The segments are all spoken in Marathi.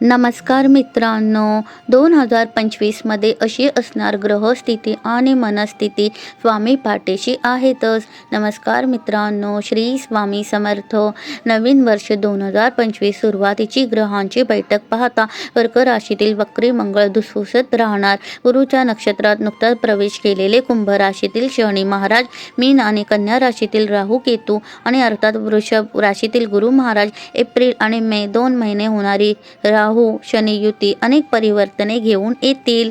नमस्कार मित्रांनो दोन हजार पंचवीसमध्ये अशी असणार ग्रहस्थिती आणि मनस्थिती स्वामी पाठीशी आहेतच. नमस्कार मित्रांनो श्री स्वामी समर्थ. नवीन वर्ष दोन हजार पंचवीस सुरुवातीची ग्रहांची बैठक पाहता कर्क राशीतील वक्री मंगळ धुसफुसत राहणार. गुरुच्या नक्षत्रात नुकताच प्रवेश केलेले कुंभ राशीतील शनी महाराज मीन आणि कन्या राशीतील राहू केतू आणि अर्थात वृषभ राशीतील गुरु महाराज एप्रिल आणि मे दोन महिने होणारी राहू शनी युती अनेक परिवर्तने घेऊन येतील.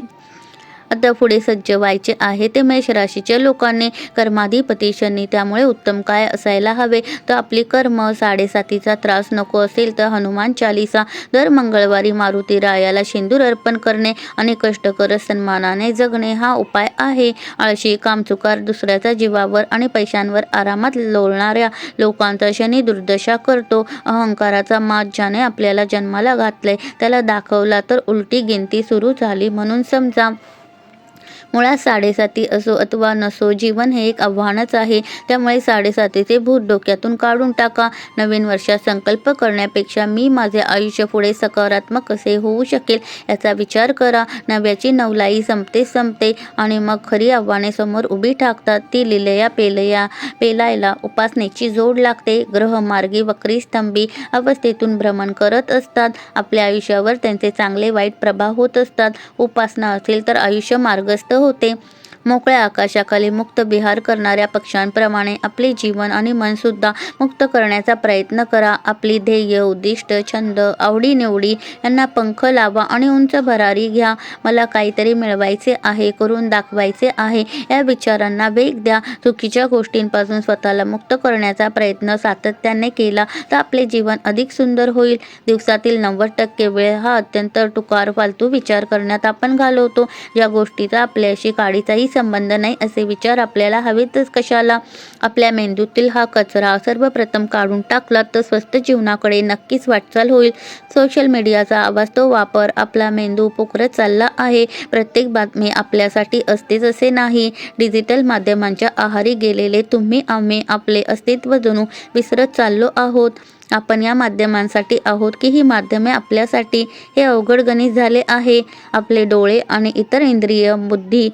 आता पुढे सज्ज व्हायचे आहे ते मेष राशीच्या लोकांनी. कर्माधिपती शनी त्यामुळे उत्तम काय असायला हवे? तर आपली कर्म साडेसातीचा त्रास नको असेल तर हनुमान चालिसा. दर मंगळवारी मारुती रायाला शेंदूर अर्पण करणे आणि कष्ट करत सन्मानाने जगणे हा उपाय आहे. आळशी कामचुकार दुसऱ्याच्या जीवावर आणि पैशांवर आरामात लोळणाऱ्या लोकांचा शनी दुर्दशा करतो. अहंकाराचा मात ज्याने आपल्याला जन्माला घातले त्याला दाखवला तर उलटी गिनती सुरू झाली म्हणून समजा. मुळात साडेसाती असो अथवा नसो जीवन हे एक आव्हानच आहे. त्यामुळे साडेसातीचे भूत डोक्यातून काढून टाका. नवीन वर्षात संकल्प करण्यापेक्षा मी माझे आयुष्य पुढे सकारात्मक कसे होऊ शकेल याचा विचार करा. नव्याची नवलाई संपते संपते आणि मग खरी आव्हाने समोर उभी टाकतात ती लिलया पेलया. पेलायला उपासनेची जोड लागते. ग्रह मार्गी वक्री स्तंभी अवस्थेतून भ्रमण करत असतात. आपल्या आयुष्यावर त्यांचे चांगले वाईट प्रभाव होत असतात. उपासना असेल तर आयुष्य मार्गस्थ होते. मोकळ्या आकाशाखाली मुक्त विहार करणाऱ्या पक्ष्यांप्रमाणे आपले जीवन आणि मनसुद्धा मुक्त करण्याचा प्रयत्न करा. आपली ध्येय उद्दिष्ट छंद आवडीनिवडी यांना पंख लावा आणि उंच भरारी घ्या. मला काहीतरी मिळवायचे आहे करून दाखवायचे आहे. या विचारांना वेग द्या. चुकीच्या गोष्टींपासून स्वतःला मुक्त करण्याचा प्रयत्न सातत्याने केला तर आपले जीवन अधिक सुंदर होईल. दिवसातील नव्वद टक्के वेळ हा अत्यंत टुकार फालतू विचार करण्यात आपण घालवतो. या गोष्टीचा आपल्याशी काळीचाही संबंध नाही असे विचार आपल्याला हवेतच कशाला? आपल्या मेंदूतील हा कचरा सर्वप्रथम काढून टाकला तर स्वस्त जीवनाकडे नक्कीच वाटचाल होईल. सोशल मीडियाचा अवास्तव वापर आपला मेंदू पोखरत चालला आहे. प्रत्येक बातमी आपल्यासाठी असतेच असे नाही. डिजिटल माध्यमांच्या आहारी गेलेले तुम्ही आम्ही आपले अस्तित्व जणू विसरत चाललो आहोत. आपण या माध्यमांसाठी आहोत की ही माध्यमे आपल्यासाठी हे अवघड गणित झाले आहे. आपले डोळे आणि इतर इंद्रिय बुद्धी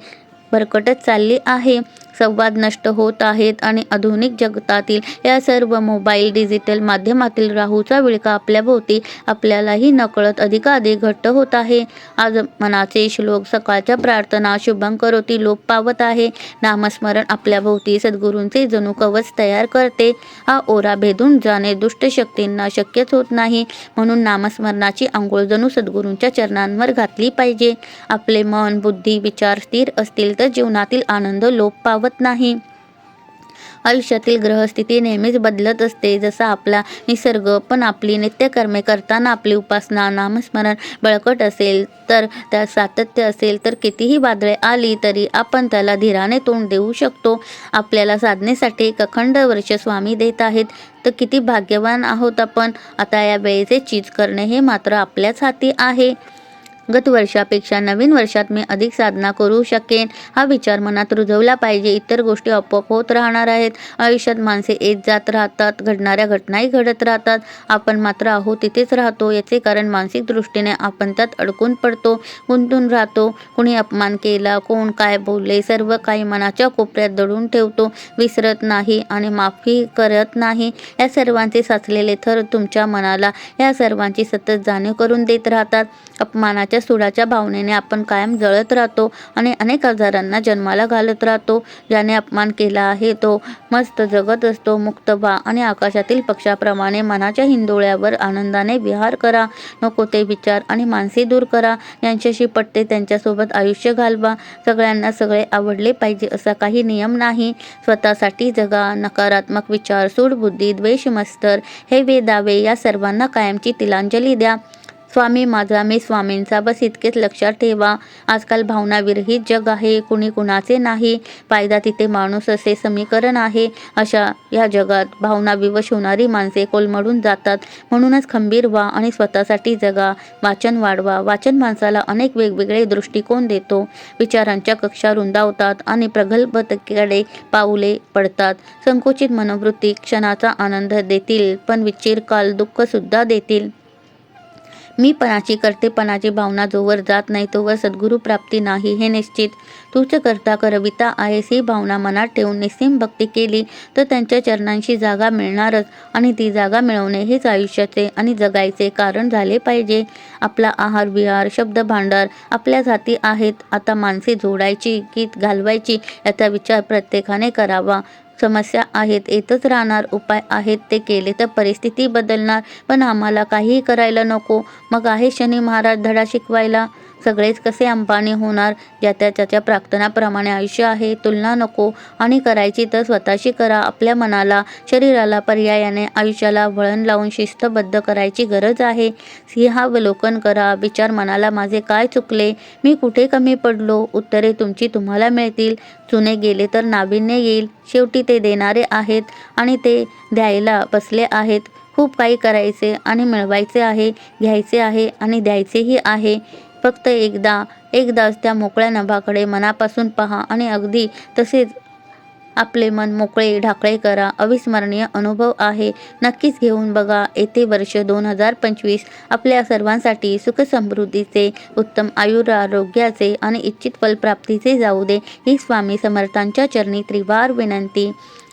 भरकटत चालली आहे. संवाद नष्ट होत आहेत आणि आधुनिक जगतातील या सर्व मोबाईल डिजिटल माध्यमातील राहूचा विळका आपल्याभोवती आपल्यालाही नकळत अधिकाधिक घट्ट होत आहे. आज मनाचे श्लोक सकाळच्या प्रार्थना शुभंकरोती लोप पावत आहे. नामस्मरण आपल्याभोवती सद्गुरूंचे जणू कवच तयार करते. हा ओरा भेदून जाणे दुष्ट शक्तींना शक्यच होत नाही. म्हणून नामस्मरणाची आंघोळ जणू सद्गुरूंच्या चरणांवर घातली पाहिजे. आपले मन बुद्धी विचार स्थिर असतील तर जीवनातील आनंद लोप पावत नाही. आयुष्यातील ग्रहस्थिती नेहमीच बदलत असते. जसा आपला निसर्ग पण आपली नित्यकर्मे करताना आपली उपासना नामस्मरण बळकट असेल तर त्यात सातत्य असेल तर कितीही वादळे आली तरी आपण त्याला धीराने तोंड देऊ शकतो. आपल्याला साधनेसाठी एक अखंड वर्ष स्वामी देत आहेत. तर किती भाग्यवान आहोत आपण. आता या वेळेचे चीज करणे हे मात्र आपल्याच हाती आहे. गत वर्षापेक्षा नवीन वर्षात मी अधिक साधना करू शकेन हा विचार मनात रुजवला पाहिजे. इतर गोष्टी आपोआप होत राहणार आहेत. आयुष्यात माणसे येत जात राहतात घडणाऱ्या घटनाही घडत राहतात. आपण मात्र आहो तिथेच राहतो याचे कारण मानसिक दृष्टीने आपण त्यात अडकून पडतो गुंतून राहतो. कुणी अपमान केला कोण काय बोलले सर्व काही मनाच्या कोपऱ्यात दडून ठेवतो. विसरत नाही आणि माफी करत नाही. या सर्वांचे साचलेले थर तुमच्या मनाला या सर्वांची सतत जाणीव करून देत राहतात. अपमानाच्या त्या सुडाच्या भावनेने आपण कायम जळत राहतो आणि अनेक आजारांना जन्माला घालत राहतो. ज्याने अपमान केला आहे तो मस्त जगत असतो. मुक्त व्हा आणि आकाशातील पक्षाप्रमाणे मनाच्या हिंदोळ्यावर आनंदाने विहार करा. नको ते विचार आणि मानसे दूर करा. यांच्याशी पटते त्यांच्यासोबत आयुष्य घालवा. सगळ्यांना सगळे आवडले पाहिजे असा काही नियम नाही. स्वतःसाठी जगा. नकारात्मक विचार सूडबुद्धी द्वेष मस्तर हे वेदावे या सर्वांना कायमची तिलांजली द्या. स्वामी माझा मी स्वामींचा. बस इतकेच लक्षात ठेवा. आजकाल भावनाविरहित जग आहे. कुणी कुणाचे नाही. फायदा तिथे माणूस असे समीकरण आहे. अशा या जगात भावना विवश होणारी माणसे कोलमडून जातात. म्हणूनच खंबीर व्हा आणि स्वतःसाठी जगा. वाचन वाढवा. वाचन माणसाला अनेक वेगवेगळे दृष्टिकोन देतो. विचारांच्या कक्षा रुंदावतात आणि प्रगल्भतेकडे पाऊले पडतात. संकुचित मनोवृत्ती क्षणाचा आनंद देतील पण विचिरकाल दुःखसुद्धा देतील. मी पणाची करतेपणाची भावना जोवर जात नाही तोवर सद्गुरू प्राप्ती नाही हे निश्चित. तूच करता करविता आहेस ही भावना मनात ठेवून निस्सीम भक्ती केली तर त्यांच्या चरणांशी जागा मिळणारच आणि ती जागा मिळवणे हेच आयुष्याचे आणि जगायचे कारण झाले पाहिजे. आपला आहार विहार शब्द भांडार आपल्या जाती आहेत. आता माणसे जोडायची की घालवायची याचा विचार प्रत्येकाने करावा. समस्या आहेत येतच राहणार उपाय आहेत ते केले तर परिस्थिती बदलणार. पण आम्हाला काहीही करायला नको. मग आहे शनी महाराज धडा शिकवायला. सगळेच कसे अंबानी होणार? ज्याच्या त्याच्या प्रार्थनाप्रमाणे आयुष्य आहे तुलना नको आणि करायची तर स्वतःशी करा. आपल्या मनाला शरीराला पर्यायाने आयुष्याला वळण लावून शिस्तबद्ध करायची गरज आहे. सिंहावलोकन करा. विचार मनाला माझे काय चुकले? मी कुठे कमी पडलो? उत्तरे तुमची तुम्हाला मिळतील. जुने गेले तर नाविन्य येईल. शेवटी ते देणारे आहेत आणि ते द्यायला बसले आहेत. खूप काही करायचे आणि मिळवायचे आहे घ्यायचे आहे आणि द्यायचेही आहे. फक्त एकदा एकदाच त्या मोकळ्या नभाकडे मनापासून पहा आणि अगदी तसेच आपले मन मोकळे ढाकळे करा. अविस्मरणीय अनुभव आहे. नक्कीच घेऊन बघा. येते वर्ष दोन हजार पंचवीस. आपल्या सर्वांसाठी सुखसमृद्धीचे उत्तम आयुर आरोग्याचे आणि इच्छित फलप्राप्तीचे जाऊ दे. ही स्वामी समर्थांच्या चरणी त्रिवार विनंती.